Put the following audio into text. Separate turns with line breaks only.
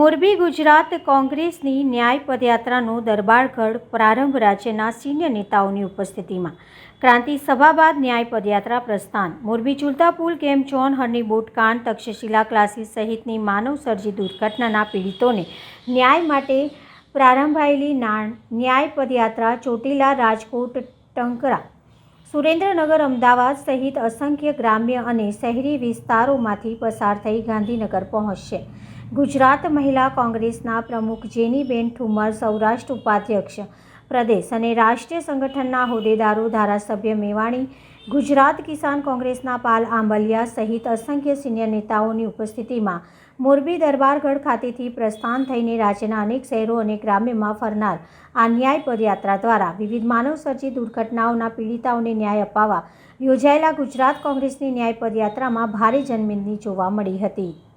મોરબી ગુજરાત કોંગ્રેસની ન્યાય પદયાત્રાનો દરબારગઢ પ્રારંભ રાજ્યના સિનિયર નેતાઓની ઉપસ્થિતિમાં. ક્રાંતિ સભા બાદ ન્યાય પદયાત્રા પ્રસ્થાન. મોરબી ઝુલતા પુલ ગેમ ઝોન હરની બોટકાંડ તક્ષશિલા ક્લાસીસ સહિતની માનવસર્જી દુર્ઘટનાના પીડિતોને ન્યાય માટે પ્રારંભાયેલી નાણ. ન્યાય પદયાત્રા ચોટીલા રાજકોટ ટંકરા. સુરેન્દ્રનગર અમદાવાદ સહિત અસંખ્ય ગ્રામ્ય અને શહેરી વિસ્તારોમાંથી પસાર થઈ ગાંધીનગર પહોંચશે. ગુજરાત મહિલા કોંગ્રેસના પ્રમુખ જેનીબેન ઠુમર સૌરાષ્ટ્ર ઉપાધ્યક્ષ પ્રદેશ અને રાષ્ટ્રીય સંગઠનના હોદ્દેદારો ધારાસભ્ય મેવાણી, ગુજરાત કિસાન કોંગ્રેસના પાલ આંબલિયા સહિત અસંખ્ય સિનિયર નેતાઓની ઉપસ્થિતિમાં મોરબી દરબારગઢ ખાતેથી પ્રસ્થાન થઈને રાજ્યના અનેક શહેરો અને ગ્રામ્યમાં ફરનાર આ ન્યાય પદયાત્રા દ્વારા વિવિધ માનવસર્જી દુર્ઘટનાઓના પીડિતાઓને ન્યાય અપાવવા યોજાયેલા ગુજરાત કોંગ્રેસની ન્યાય પદયાત્રામાં ભારે જનમેદની જોવા મળી હતી.